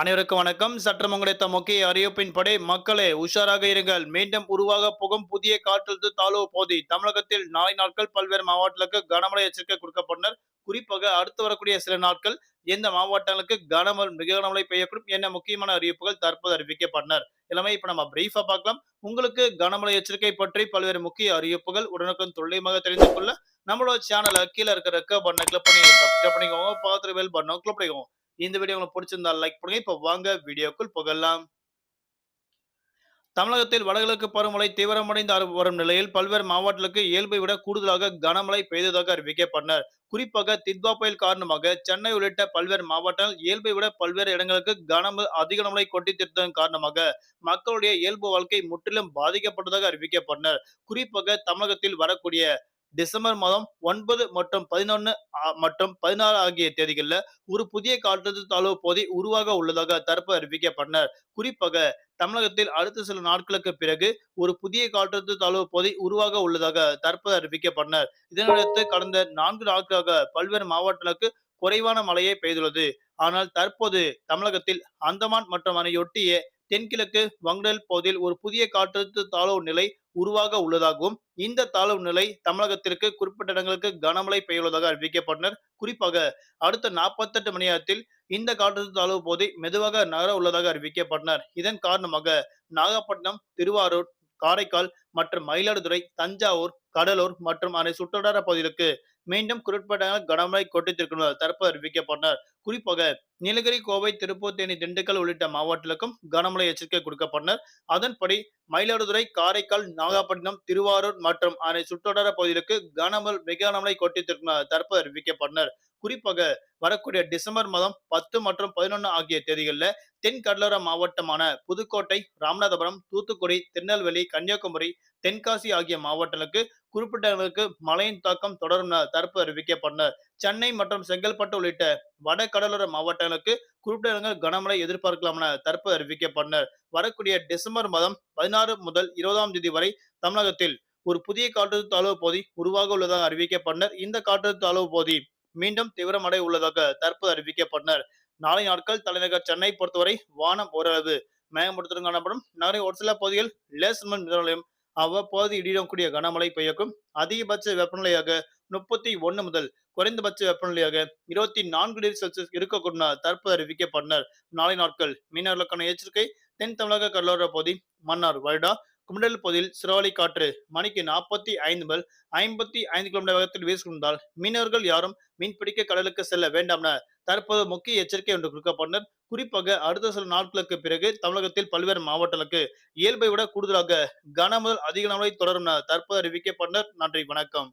அனைவருக்கும் வணக்கம். சற்றம் கிடைத்த முக்கிய அறிவிப்பின்படி மக்களே உஷாராக இருங்கள். மீண்டும் உருவாக போகும் புதிய காற்றழுத்த தாழ்வு போதி தமிழகத்தில் நாளை நாட்கள் பல்வேறு மாவட்டங்களுக்கு கனமழை எச்சரிக்கை கொடுக்கப்பட்டனர். குறிப்பாக அடுத்து வரக்கூடிய சில நாட்கள் எந்த மாவட்டங்களுக்கு கனமழை மிக கனமழை பெய்யக்கூடும் என்ன முக்கியமான அறிவிப்புகள் தற்போது அறிவிக்கப்பட்டனர். எல்லாமே இப்ப நம்ம பிரீஃபா பார்க்கலாம். உங்களுக்கு கனமழை எச்சரிக்கை பற்றி பல்வேறு முக்கிய அறிவிப்புகள் உடனுக்குடன் துல்லியமாக தெரிந்து கொள்ள நம்மளோட சேனலை கீழே இருக்கிற ரெக்க பண்ண கிளிக் பண்ணி சப்ஸ்கிரைப் பண்ணிக்கோங்க. பார்த்து பெல் பண்ணோம் கிளிக் பண்ணிக்கோங்க. இந்த வீடியோ உங்களுக்கு பிடிச்சிருந்தா லைக் பண்ணுங்க. இப்போ வாங்க வீடியோக்குள் புகழலாம் தமிழகத்தில் வடகிழக்கு பருவமழை தீவிரமடைந்து வரும் நிலையில் பல்வேறு மாவட்டங்களுக்கு இயல்பை விட கூடுதலாக கனமழை பெய்ததாக அறிவிக்கப்பட்டனர் குறிப்பாக தித்வா புயல் காரணமாக சென்னை உள்ளிட்ட பல்வேறு மாவட்டங்கள் இயல்பை விட பல்வேறு இடங்களுக்கு கனமழை அதிக மழை கொட்டி திருத்ததன் காரணமாக மக்களுடைய இயல்பு வாழ்க்கை முற்றிலும் பாதிக்கப்பட்டதாக அறிவிக்கப்பட்டனர் குறிப்பாக தமிழகத்தில் வரக்கூடிய டிசம்பர் மாதம் ஒன்பது மற்றும் பதினொன்று மற்றும் பதினாறு ஆகிய தேதிகளில் ஒரு புதிய காற்றழுத்த தாழ்வு பகுதி உருவாக உள்ளதாக தரப்பு அறிவிக்கப்பட்டனர். குறிப்பாக தமிழகத்தில் அடுத்த சில நாட்களுக்கு பிறகு ஒரு புதிய காற்றழுத்த தாழ்வு பகுதி உருவாக உள்ளதாக தற்போது அறிவிக்கப்பட்டனர். இதனையடுத்து கடந்த நான்கு நாட்களாக பல்வேறு மாவட்டங்களுக்கு குறைவான மழையே பெய்துள்ளது. ஆனால் தற்போது தமிழகத்தில் அந்தமான் மற்றும் அதனையொட்டிய தென்கிழக்கு வங்கடல் பகுதியில் ஒரு புதிய காற்றழுத்த தாழ்வு நிலை உருவாக உள்ளதாகவும் இந்த தாழ்வு நிலை தமிழகத்திற்கு குறிப்பிட்ட இடங்களுக்கு கனமழை பெய்யுள்ளதாக அறிவிக்கப்பட்டனர். குறிப்பாக அடுத்த நாற்பத்தெட்டு மணி நேரத்தில் இந்த காற்றழுத்த தாழ்வு பகுதி மெதுவாக நகர உள்ளதாக அறிவிக்கப்பட்டனர். இதன் காரணமாக நாகப்பட்டினம் திருவாரூர் காரைக்கால் மற்றும் மயிலாடுதுறை தஞ்சாவூர் கடலூர் மற்றும் அதனை சுற்றுவட்டார பகுதிகளுக்கு மீண்டும் குறிப்பிட்ட கனமழை கொட்டித்திருக்கிறார் தற்போது அறிவிக்கப்பட்டனர் குறிப்பாக நீலகிரி கோவை திருப்பூர் தேனி திண்டுக்கல் உள்ளிட்ட மாவட்டங்களுக்கும் கனமழை எச்சரிக்கை கொடுக்கப்பட்டனர் அதன்படி மயிலாடுதுறை காரைக்கால் நாகப்பட்டினம் திருவாரூர் மற்றும் அதனை சுற்றுவட்டார பகுதிகளுக்கு கனமல் மிக கனமழை கொட்டித்திருக்கிறார் தரப்பு அறிவிக்கப்பட்டனர் குறிப்பாக வரக்கூடிய டிசம்பர் மாதம் பத்து மற்றும் பதினொன்று ஆகிய தேதிகளில் தென் கடலோர மாவட்டமான புதுக்கோட்டை ராமநாதபுரம் தூத்துக்குடி திருநெல்வேலி கன்னியாகுமரி தென்காசி ஆகிய மாவட்டங்களுக்கு குறிப்பிட்ட அளவுக்கு மழையின் தாக்கம் தொடரும் என தரப்பு அறிவிக்கப்பட்டனர் சென்னை மற்றும் செங்கல்பட்டு உள்ளிட்ட வட கடலோர மாவட்டங்களுக்கு குறிப்பிட்டலங்கள் கனமழை எதிர்பார்க்கலாம் என தரப்பு அறிவிக்கப்பட்டனர் வரக்கூடிய டிசம்பர் மாதம் பதினாறு முதல் இருபதாம் தேதி வரை தமிழகத்தில் ஒரு புதிய காற்றழுத்த தாழ்வு பகுதி உருவாக உள்ளதாக அறிவிக்கப்பட்டனர் இந்த காற்றழுத்த தாழ்வு பகுதி மீண்டும் தீவிரமடை உள்ளதாக தற்போது அறிவிக்கப்பட்டனர். நாளை நாட்கள் தலைநகர் சென்னை பொறுத்தவரை வானம் ஓரளவு மேகமூட்டத்துடன் காணப்படும். நகரின் ஒரு சில பகுதிகள் லேசர் மிதநிலையும் அவ்வப்போது இடியுடன் கூடிய கனமழை பெய்யக்கும். அதிகபட்ச வெப்பநிலையாக முப்பத்தி ஒன்னு முதல் குறைந்தபட்ச வெப்பநிலையாக இருபத்தி நான்கு டிகிரி செல்சியஸ் இருக்கக்கூடும் தற்போது அறிவிக்கப்பட்டனர். நாளை நாட்கள் மீனவர்களுக்கான எச்சரிக்கை தென் தமிழக கடலோர பகுதி மன்னார் வருடா குமண்டல் பகுதியில் சிறுவாளி காற்று மணிக்கு நாற்பத்தி ஐந்து முதல் ஐம்பத்தி ஐந்து கிலோமீட்டர் வேகத்தில் வீசிக்கொண்டால் மீனவர்கள் யாரும் மீன்பிடிக்க கடலுக்கு செல்ல வேண்டாம் என தற்போது முக்கிய எச்சரிக்கை ஒன்று கொடுக்கப்பட்டனர் குறிப்பாக அடுத்த சில நாட்களுக்கு பிறகு தமிழகத்தில் பல்வேறு மாவட்டங்களுக்கு இயல்பை விட கூடுதலாக கன முதல் அதிக நாளை தொடரும் என தற்போது அறிவிக்கப்பட்டனர் நன்றி வணக்கம்.